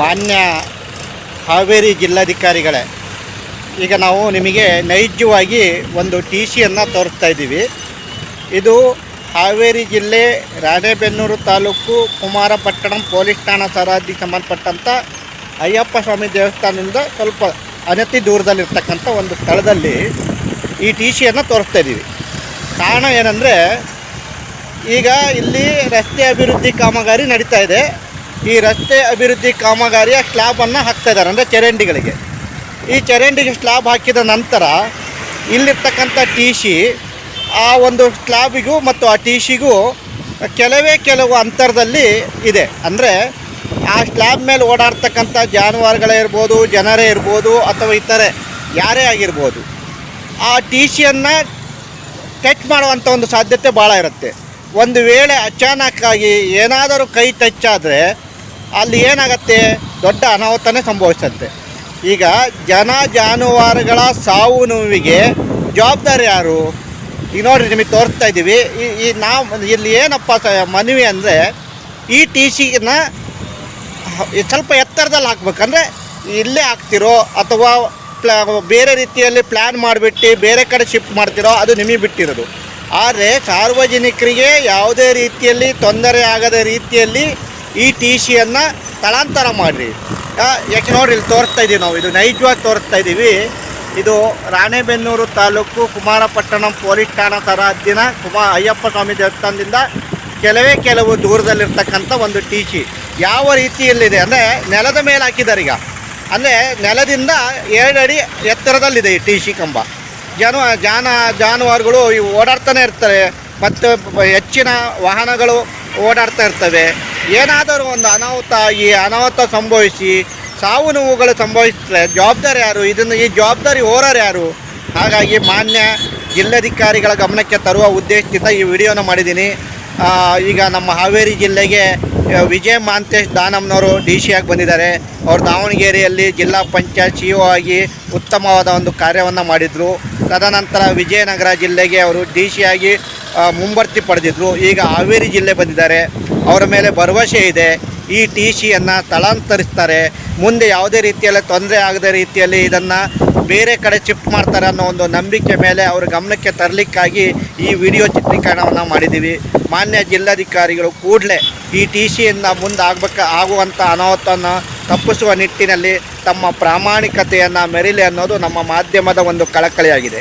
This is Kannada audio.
ಮಾನ್ಯ ಹಾವೇರಿ ಜಿಲ್ಲಾಧಿಕಾರಿಗಳೇ, ಈಗ ನಾವು ನಿಮಗೆ ನೈಜವಾಗಿ ಒಂದು ಟಿ ಸಿಯನ್ನು ತೋರಿಸ್ತಾ ಇದ್ದೀವಿ. ಇದು ಹಾವೇರಿ ಜಿಲ್ಲೆ ರಾಣೆಬೆನ್ನೂರು ತಾಲೂಕು ಕುಮಾರಪಟ್ಟಣಂ ಪೊಲೀಸ್ ಠಾಣಾ ಸರಹದ್ದಿಗೆ ಸಂಬಂಧಪಟ್ಟಂಥ ಅಯ್ಯಪ್ಪ ಸ್ವಾಮಿ ದೇವಸ್ಥಾನದಿಂದ ಸ್ವಲ್ಪ ಅನತಿ ದೂರದಲ್ಲಿರ್ತಕ್ಕಂಥ ಒಂದು ಸ್ಥಳದಲ್ಲಿ ಈ ಟಿ ಸಿಯನ್ನು ತೋರಿಸ್ತಾ ಇದ್ದೀವಿ. ಕಾರಣ ಏನಂದರೆ, ಈಗ ಇಲ್ಲಿ ರಸ್ತೆ ಅಭಿವೃದ್ಧಿ ಕಾಮಗಾರಿ ನಡೀತಾ ಇದೆ. ಈ ರಸ್ತೆ ಅಭಿವೃದ್ಧಿ ಕಾಮಗಾರಿಯ ಸ್ಲ್ಯಾಬನ್ನು ಹಾಕ್ತಾ ಇದ್ದಾರೆ, ಅಂದರೆ ಚರಂಡಿಗಳಿಗೆ. ಈ ಚರಂಡಿಗೆ ಸ್ಲ್ಯಾಬ್ ಹಾಕಿದ ನಂತರ ಇಲ್ಲಿರ್ತಕ್ಕಂಥ ಟಿ ಸಿ ಆ ಒಂದು ಸ್ಲ್ಯಾಬಿಗೂ ಮತ್ತು ಆ ಟಿ ಸಿಗೂ ಕೆಲವೇ ಕೆಲವು ಅಂತರದಲ್ಲಿ ಇದೆ. ಅಂದರೆ ಆ ಸ್ಲ್ಯಾಬ್ ಮೇಲೆ ಓಡಾಡ್ತಕ್ಕಂಥ ಜಾನುವಾರುಗಳೇ ಇರ್ಬೋದು, ಜನರೇ ಇರ್ಬೋದು, ಅಥವಾ ಇತರೆ ಯಾರೇ ಆಗಿರ್ಬೋದು, ಆ ಟಿ ಸಿಯನ್ನು ಟಚ್ ಮಾಡುವಂಥ ಒಂದು ಸಾಧ್ಯತೆ ಭಾಳ ಇರುತ್ತೆ. ಒಂದು ವೇಳೆ ಅಚಾನಕ್ಕಾಗಿ ಏನಾದರೂ ಕೈ ಟಚ್ ಆದರೆ ಅಲ್ಲಿ ಏನಾಗತ್ತೆ? ದೊಡ್ಡ ಅನಾಹುತನೇ ಸಂಭವಿಸುತ್ತೆ. ಈಗ ಜನ ಜಾನುವಾರುಗಳ ಸಾವು ನೋವಿಗೆ ಜವಾಬ್ದಾರಿ ಯಾರು? ಈಗ ನೋಡಿರಿ, ನಿಮಗೆ ತೋರಿಸ್ತಾ ಇದ್ದೀವಿ. ಈ ಈ ನಾವು, ಇಲ್ಲಿ ಏನಪ್ಪ ಮನವಿ ಅಂದರೆ ಈ ಟಿ ಸಿನ ಸ್ವಲ್ಪ ಎತ್ತರದಲ್ಲಿ ಹಾಕ್ಬೇಕಂದ್ರೆ ಇಲ್ಲೇ ಹಾಕ್ತಿರೋ ಅಥವಾ ಪ್ಲಾ, ಬೇರೆ ರೀತಿಯಲ್ಲಿ ಪ್ಲ್ಯಾನ್ ಮಾಡಿಬಿಟ್ಟು ಬೇರೆ ಕಡೆ ಶಿಫ್ಟ್ ಮಾಡ್ತಿರೋ ಅದು ನಿಮಗೆ ಬಿಟ್ಟಿರೋದು. ಆದರೆ ಸಾರ್ವಜನಿಕರಿಗೆ ಯಾವುದೇ ರೀತಿಯಲ್ಲಿ ತೊಂದರೆ ಆಗದ ರೀತಿಯಲ್ಲಿ ಈ ಟಿ ಸಿಯನ್ನು ಸ್ಥಳಾಂತರ ಮಾಡಿರಿ. ಯಾಕೆ ನೋಡ್ರಿ, ಇಲ್ಲಿ ತೋರಿಸ್ತಾ ಇದ್ದೀವಿ ನಾವು. ಇದು ನೈಜವಾಗಿ ತೋರಿಸ್ತಾ ಇದ್ದೀವಿ ಇದು ರಾಣೆಬೆನ್ನೂರು ತಾಲೂಕು ಕುಮಾರಪಟ್ಟಣಂ ಪೊಲೀಸ್ ಠಾಣಾ ಸರಹದ್ದಿನ ಕುಮಾ ಅಯ್ಯಪ್ಪ ಸ್ವಾಮಿ ದೇವಸ್ಥಾನದಿಂದ ಕೆಲವೇ ಕೆಲವು ದೂರದಲ್ಲಿರ್ತಕ್ಕಂಥ ಒಂದು ಟಿ ಸಿ ಯಾವ ರೀತಿಯಲ್ಲಿದೆ ಅಂದರೆ ನೆಲದ ಮೇಲೆ ಹಾಕಿದ್ದಾರೆ ಈಗ. ಅಂದರೆ ನೆಲದಿಂದ ಎರಡು ಅಡಿ ಎತ್ತರದಲ್ಲಿದೆ ಈ ಟಿ ಸಿ ಕಂಬ. ಜನ, ಜಾನ, ಜಾನುವಾರುಗಳು ಓಡಾಡ್ತಾನೆ ಇರ್ತಾರೆ. ಮತ್ತು ಹೆಚ್ಚಿನ ವಾಹನಗಳು ಓಡಾಡ್ತಾ ಇರ್ತವೆ ಏನಾದರೂ ಒಂದು ಅನಾಹುತ ಈ ಅನಾಹುತ ಸಂಭವಿಸಿ ಸಾವು ನೋವುಗಳು ಸಂಭವಿಸಿದ್ರೆ ಜವಾಬ್ದಾರಿ ಯಾರು? ಇದನ್ನು ಈ ಜವಾಬ್ದಾರಿ ಹೋರಾರು ಯಾರು? ಹಾಗಾಗಿ ಮಾನ್ಯ ಜಿಲ್ಲಾಧಿಕಾರಿಗಳ ಗಮನಕ್ಕೆ ತರುವ ಉದ್ದೇಶದಿಂದ ಈ ವಿಡಿಯೋನ ಮಾಡಿದ್ದೀನಿ. ಈಗ ನಮ್ಮ ಹಾವೇರಿ ಜಿಲ್ಲೆಗೆ ವಿಜಯ ಮಾಂತೇಶ್ ದಾನಮ್ನವರು ಡಿ ಸಿ ಆಗಿ ಬಂದಿದ್ದಾರೆ. ಅವರು ದಾವಣಗೆರೆಯಲ್ಲಿ ಜಿಲ್ಲಾ ಪಂಚಾಯತ್ ಸಿ ಒ ಆಗಿ ಉತ್ತಮವಾದ ಒಂದು ಕಾರ್ಯವನ್ನು ಮಾಡಿದರು. ತದನಂತರ ವಿಜಯನಗರ ಜಿಲ್ಲೆಗೆ ಅವರು ಡಿ ಸಿ ಆಗಿ ಮುಂಬರ್ತಿ ಪಡೆದಿದ್ರು. ಈಗ ಹಾವೇರಿ ಜಿಲ್ಲೆ ಬಂದಿದ್ದಾರೆ. ಅವರ ಮೇಲೆ ಭರವಸೆ ಇದೆ. ಈ ಟಿ ಸಿಯನ್ನು ಸ್ಥಳಾಂತರಿಸ್ತಾರೆ. ಮುಂದೆ ಯಾವುದೇ ರೀತಿಯಲ್ಲಿ ತೊಂದರೆ ಆಗದ ರೀತಿಯಲ್ಲಿ ಇದನ್ನು ಬೇರೆ ಕಡೆ ಶಿಫ್ಟ್ ಮಾಡ್ತಾರೆ ಅನ್ನೋ ಒಂದು ನಂಬಿಕೆ ಮೇಲೆ ಅವರ ಗಮನಕ್ಕೆ ತರಲಿಕ್ಕಾಗಿ ಈ ವಿಡಿಯೋ ಚಿತ್ರೀಕರಣವನ್ನು ಮಾಡಿದ್ದೀವಿ. ಮಾನ್ಯ ಜಿಲ್ಲಾಧಿಕಾರಿಗಳು ಕೂಡಲೇ ಈ ಟಿ ಸಿಯಿಂದ ಮುಂದೆ ಆಗ್ಬೇಕ ಆಗುವಂಥ ಅನಾಹುತವನ್ನು ತಪ್ಪಿಸುವ ನಿಟ್ಟಿನಲ್ಲಿ ತಮ್ಮ ಪ್ರಾಮಾಣಿಕತೆಯನ್ನು ಮೆರಿಲಿ ಅನ್ನೋದು ನಮ್ಮ ಮಾಧ್ಯಮದ ಒಂದು ಕಳಕಳಿಯಾಗಿದೆ.